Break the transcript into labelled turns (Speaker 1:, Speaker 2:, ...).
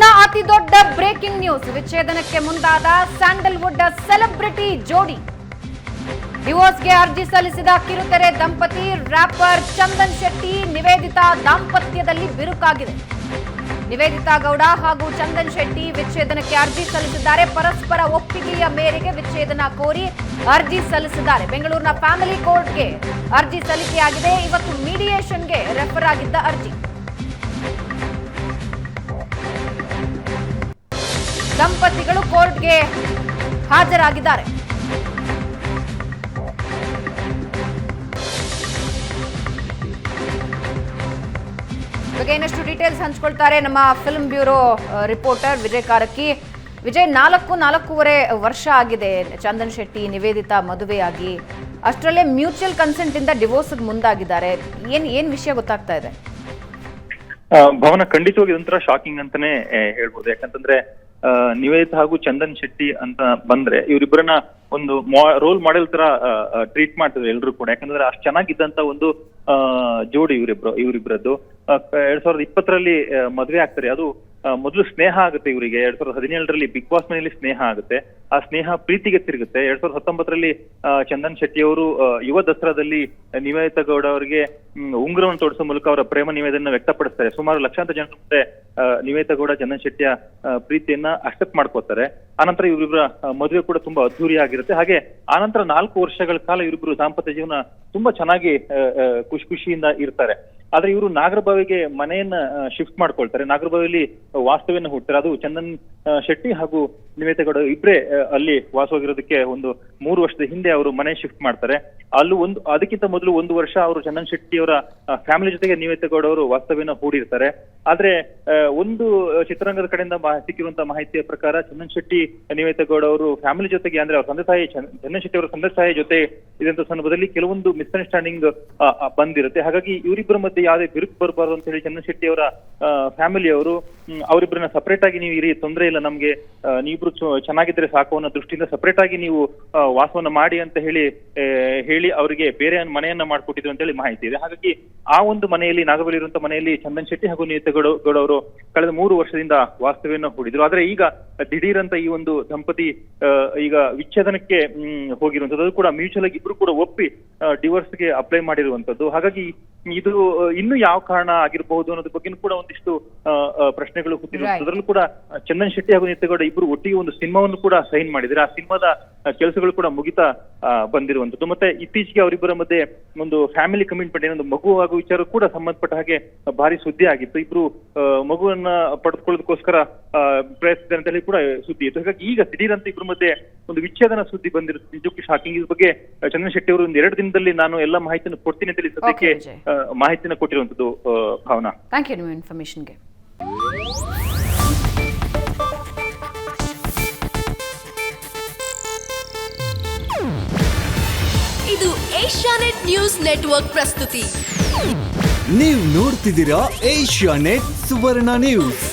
Speaker 1: ನ ಅತಿ ದೊಡ್ಡ ಬ್ರೇಕಿಂಗ್ ನ್ಯೂಸ್. ವಿಚ್ಛೇದನಕ್ಕೆ ಮುಂದಾದ ಸ್ಯಾಂಡಲ್ವುಡ್ ಸೆಲೆಬ್ರಿಟಿ ಜೋಡಿ. ಡಿವೋರ್ಸ್ಗೆ ಅರ್ಜಿ ಸಲ್ಲಿಸಿದ ಕಿರುತೆರೆ ದಂಪತಿ ರ್ಯಾಪರ್ ಚಂದನ್ ಶೆಟ್ಟಿ ನಿವೇದಿತಾ ದಾಂಪತ್ಯದಲ್ಲಿ ಬಿರುಕಾಗಿದೆ. ನಿವೇದಿತಾ ಗೌಡ ಹಾಗೂ ಚಂದನ್ ಶೆಟ್ಟಿ ವಿಚ್ಛೇದನಕ್ಕೆ ಅರ್ಜಿ ಸಲ್ಲಿಸಿದ್ದಾರೆ. ಪರಸ್ಪರ ಒಪ್ಪಿಗೆಯ ಮೇರೆಗೆ ವಿಚ್ಛೇದನ ಕೋರಿ ಅರ್ಜಿ ಸಲ್ಲಿಸಿದ್ದಾರೆ. ಬೆಂಗಳೂರಿನ ಫ್ಯಾಮಿಲಿ ಕೋರ್ಟ್ಗೆ ಅರ್ಜಿ ಸಲ್ಲಿಕೆಯಾಗಿದೆ. ಇವತ್ತು ಮೀಡಿಯೇಷನ್ಗೆ ರೆಫರ್ ಆಗಿದ್ದ ಅರ್ಜಿ. ದಂಪತಿಗಳು ಕೋರ್ಟ್ಗೆ ಹಾಜರಾಗಿದ್ದಾರೆ. ಇವಾಗ ಇನ್ನಷ್ಟು ಡೀಟೇಲ್ಸ್ ಹಂಚ್ಕೊಳ್ತಾರೆ ನಮ್ಮ film bureau reporter Vijay Karakki. Vijay ನಾಲ್ಕು ನಾಲ್ಕೂವರೆ ವರ್ಷ ಆಗಿದೆ. ಚಂದನ್ ಶೆಟ್ಟಿ ನಿವೇದಿತಾ ಮದುವೆಯಾಗಿ. ಅಷ್ಟರಲ್ಲೇ ಮ್ಯೂಚುವಲ್ ಕನ್ಸೆಂಟ್ ಇಂದ ಡಿವೋರ್ಸ್ ಮುಂದಾಗಿದ್ದಾರೆ. ಏನ್ ಏನ್ ವಿಷಯ ಗೊತ್ತಾಗ್ತಾ ಇದೆ?
Speaker 2: ಭವನ ಖಂಡಿತವಾಗಿ ಇದೊಂಥರ ಶಾಕಿಂಗ್ ಅಂತಾನೆ ಹೇಳ್ಬೋದು. ಯಾಕಂತಂದ್ರೆ ಆ, ನಿವೇದಿತ ಹಾಗೂ ಚಂದನ್ ಶೆಟ್ಟಿ ಅಂತ ಬಂದ್ರೆ ಇವರಿಬ್ಬರನ್ನ ಒಂದು ರೋಲ್ ಮಾಡೆಲ್ ತರ ಟ್ರೀಟ್ ಮಾಡ್ತಿದ್ರು ಎಲ್ರು ಕೂಡ. ಯಾಕಂದ್ರೆ ಅಷ್ಟು ಚೆನ್ನಾಗಿದ್ದಂತ ಒಂದು ಜೋಡಿ ಇವರಿಬ್ರು ಇವರಿಬ್ರದ್ದು. ಎರಡ್ ಸಾವಿರದ ಇಪ್ಪತ್ತರಲ್ಲಿ ಮದ್ವೆ ಆಗ್ತಾರೆ. ಅದು ಮೊದಲು ಸ್ನೇಹ ಆಗುತ್ತೆ ಇವರಿಗೆ. ಎರಡ್ ಸಾವಿರದ ಹದಿನೇಳರಲ್ಲಿ ಬಿಗ್ ಬಾಸ್ ಮನೆಯಲ್ಲಿ ಸ್ನೇಹ ಆಗುತ್ತೆ. ಆ ಸ್ನೇಹ ಪ್ರೀತಿಗೆ ತಿರುಗುತ್ತೆ. ಎರಡ್ ಸಾವಿರದ ಹತ್ತೊಂಬತ್ತರಲ್ಲಿ ಚಂದನ್ ಶೆಟ್ಟಿ ಅವರು ಯುವ ದಸರಾದಲ್ಲಿ ನಿವೇದಿತ ಗೌಡ ಅವರಿಗೆ ಉಂಗ್ರವನ್ನು ಉಂಗುರವನ್ನು ತೋರಿಸೋ ಮೂಲಕ ಅವರ ಪ್ರೇಮ ನಿವೇದನ ವ್ಯಕ್ತಪಡಿಸ್ತಾರೆ. ಸುಮಾರು ಲಕ್ಷಾಂತರ ಜನರ ಮುಂದೆ ಆ, ನಿವೇದಿತಾ ಗೌಡ ಚಂದನ್ ಶೆಟ್ಟಿಯ ಪ್ರೀತಿಯನ್ನ ಅಕ್ಸೆಪ್ಟ್ ಮಾಡ್ಕೋತಾರೆ ಆನಂತರ ಇವರಿಬ್ಬರ ಮದುವೆ ಕೂಡ ತುಂಬಾ ಅದ್ದೂರಿ ಆಗಿರುತ್ತೆ. ಹಾಗೆ ಆನಂತರ ನಾಲ್ಕು ವರ್ಷಗಳ ಕಾಲ ಇವರಿಬ್ರು ದಾಂಪತ್ಯ ಜೀವನ ತುಂಬಾ ಚೆನ್ನಾಗಿ ಖುಷಿ ಖುಷಿಯಿಂದ ಇರ್ತಾರೆ. ಆದ್ರೆ ಇವರು ನಾಗರಬಾವಿಗೆ ಮನೆಯನ್ನ ಶಿಫ್ಟ್ ಮಾಡ್ಕೊಳ್ತಾರೆ. ನಾಗರಬಾವಿಲಿ ವಾಸ್ತವ್ಯನ ಹುಡ್ತಾರೆ ಅದು ಚಂದನ್ ಶೆಟ್ಟಿ ಹಾಗೂ ನಿವೇತಗೌಡ ಇಬ್ರೇ ಅಲ್ಲಿ ವಾಸವಾಗಿರೋದಕ್ಕೆ ಒಂದು ಮೂರು ವರ್ಷದ ಹಿಂದೆ ಅವರು ಮನೆ ಶಿಫ್ಟ್ ಮಾಡ್ತಾರೆ. ಅಲ್ಲೂ ಒಂದು ಅದಕ್ಕಿಂತ ಮೊದಲು ಒಂದು ವರ್ಷ ಅವರು ಚಂದನ್ ಶೆಟ್ಟಿ ಅವರ ಫ್ಯಾಮಿಲಿ ಜೊತೆಗೆ ನಿವೇತಗೌಡ ಅವರು ವಾಸ್ತವ್ಯನ ಹೂಡಿರ್ತಾರೆ. ಆದ್ರೆ ಒಂದು ಚಿತ್ರರಂಗದ ಕಡೆಯಿಂದ ಸಿಕ್ಕಿರುವಂತಹ ಮಾಹಿತಿಯ ಪ್ರಕಾರ ಚಂದನ್ ಶೆಟ್ಟಿ ನಿವೇತಗೌಡ ಅವರು ಫ್ಯಾಮಿಲಿ ಜೊತೆಗೆ ಅಂದ್ರೆ ಅವ್ರ ತಂದೆ ತಾಯಿ ಚಂದ್- ಚಂದನ್ ಶೆಟ್ಟಿ ಅವರ ತಂದೆ ತಾಯಿ ಜೊತೆ ಇದಂತ ಸಂದರ್ಭದಲ್ಲಿ ಕೆಲವೊಂದು ಮಿಸ್ಅಂಡರ್ಸ್ಟ್ಯಾಂಡಿಂಗ್ ಬಂದಿರುತ್ತೆ. ಹಾಗಾಗಿ ಇವರಿಬ್ಬರ ಮಧ್ಯೆ ಯಾವುದೇ ಬಿರುಕು ಬರಬಾರದು ಅಂತ ಹೇಳಿ ಚಂದನ್ ಶೆಟ್ಟಿ ಅವರ ಫ್ಯಾಮಿಲಿ ಅವರು ಅವರಿಬ್ಬರನ್ನ ಸಪರೇಟ್ ಆಗಿ ನೀವು ಇರಿ ತೊಂದರೆ ಇಲ್ಲ ನಮ್ಗೆ ಆ, ಚು- ಚೆನ್ನಾಗಿದ್ರೆ ಸಾಕು ಅನ್ನೋ ದೃಷ್ಟಿಯಿಂದ ಸಪರೇಟ್ ಆಗಿ ನೀವು ವಾಸವನ್ನು ಮಾಡಿ ಅಂತ ಹೇಳಿ ಹೇಳಿ ಅವರಿಗೆ ಬೇರೆ ಮನೆಯನ್ನ ಮಾಡ್ಕೊಟ್ಟಿದ್ರು ಅಂತ ಹೇಳಿ ಮಾಹಿತಿ ಇದೆ. ಹಾಗಾಗಿ ಆ ಒಂದು ಮನೆಯಲ್ಲಿ ನಾಗಬಲಿ ಇರುವಂತ ಮನೆಯಲ್ಲಿ ಚಂದನ್ ಶೆಟ್ಟಿ ಹಾಗೂ ಗೌಡ ಅವರು ಕಳೆದ ಮೂರು ವರ್ಷದಿಂದ ವಾಸ್ತವ್ಯವನ್ನು ಹೂಡಿದ್ರು. ಆದ್ರೆ ಈಗ ದಿಢೀರ್ ಅಂತ ಈ ಒಂದು ದಂಪತಿ ಈಗ ವಿಚ್ಛೇದನಕ್ಕೆ ಹೋಗಿರುವಂತದ್ದು. ಅದು ಕೂಡ ಮ್ಯೂಚುವಲ್ ಆಗಿ ಇಬ್ರು ಕೂಡ ಒಪ್ಪಿ ಡಿವೋರ್ಸ್ಗೆ ಅಪ್ಲೈ ಮಾಡಿರುವಂತದ್ದು. ಹಾಗಾಗಿ ಇದು ಇನ್ನು ಯಾವ ಕಾರಣ ಆಗಿರಬಹುದು ಅನ್ನೋದ್ರ ಬಗ್ಗೆನೂ ಕೂಡ ಒಂದಿಷ್ಟು ಪ್ರಶ್ನೆಗಳು
Speaker 1: ಹುಟ್ಟಿದ್ರು.
Speaker 2: ಅದರಲ್ಲೂ ಕೂಡ ಚಂದನ್ ಶೆಟ್ಟಿ ಹಾಗೂ ನಿತ್ಯಗೌಡ ಇಬ್ರು ಒಟ್ಟಿಗೆ ಒಂದು ಸಿನಿಮಾವನ್ನು ಕೂಡ ಸೈನ್ ಮಾಡಿದ್ರೆ ಆ ಸಿನಿಮಾದ ಕೆಲಸಗಳು ಕೂಡ ಮುಗಿತಾ ಬಂದಿರುವಂತದ್ದು ಮತ್ತೆ ಇತ್ತೀಚೆಗೆ ಅವರಿಬ್ಬರ ಮಧ್ಯೆ ಒಂದು ಫ್ಯಾಮಿಲಿ ಕಮಿಟ್ಮೆಂಟ್ ಏನೊಂದು ಮಗು ಹಾಗೂ ವಿಚಾರ ಕೂಡ ಸಂಬಂಧಪಟ್ಟ ಹಾಗೆ ಭಾರಿ ಸುದ್ದಿ ಆಗಿತ್ತು. ಇಬ್ರು ಮಗುವನ್ನ ಪಡೆದುಕೊಳ್ಳೋದಕ್ಕೋಸ್ಕರ ಆ, ಪ್ರಯತ್ನಿಸಿದ್ದಾರೆ ಅಂತ ಹೇಳಿ ಕೂಡ ಸುದ್ದಿ ಇತ್ತು. ಹಾಗಾಗಿ ಈಗ ದಿಢೀರಂತ ಇಬ್ರ ಮಧ್ಯೆ ಒಂದು ವಿಚ್ಛೇದನ ಸುದ್ದಿ ಬಂದಿರುತ್ತೆ ನಿಜಕ್ಕೂ ಶಾಕಿಂಗ್ ಇದ್ರ ಬಗ್ಗೆ ಚಂದನ್ ಶೆಟ್ಟಿ ಅವರು ಒಂದು ಎರಡು ದಿನದಲ್ಲಿ ನಾನು ಎಲ್ಲ ಮಾಹಿತಿಯನ್ನು ಕೊಡ್ತೀನಿ ಅಂತ ಹೇಳಿ ಸದ್ಯಕ್ಕೆ ಮಾಹಿತಿನ ಕೊಟ್ಟಿರುವಂತದ್ದು ಭಾವನಾ.
Speaker 1: ಥ್ಯಾಂಕ್ ಯು ನಿಮ್ಮ ಇನ್ಫಾರ್ಮೇಶನ್ಗೆ
Speaker 3: ಇದು ಏಷ್ಯಾನೆಟ್ ನ್ಯೂಸ್ ನೆಟ್ವರ್ಕ್ ಪ್ರಸ್ತುತಿ.
Speaker 4: ನೀವು ನೋಡ್ತಿದ್ದೀರಾ ಏಷ್ಯಾ ನೆಟ್ ಸುವರ್ಣ ನ್ಯೂಸ್.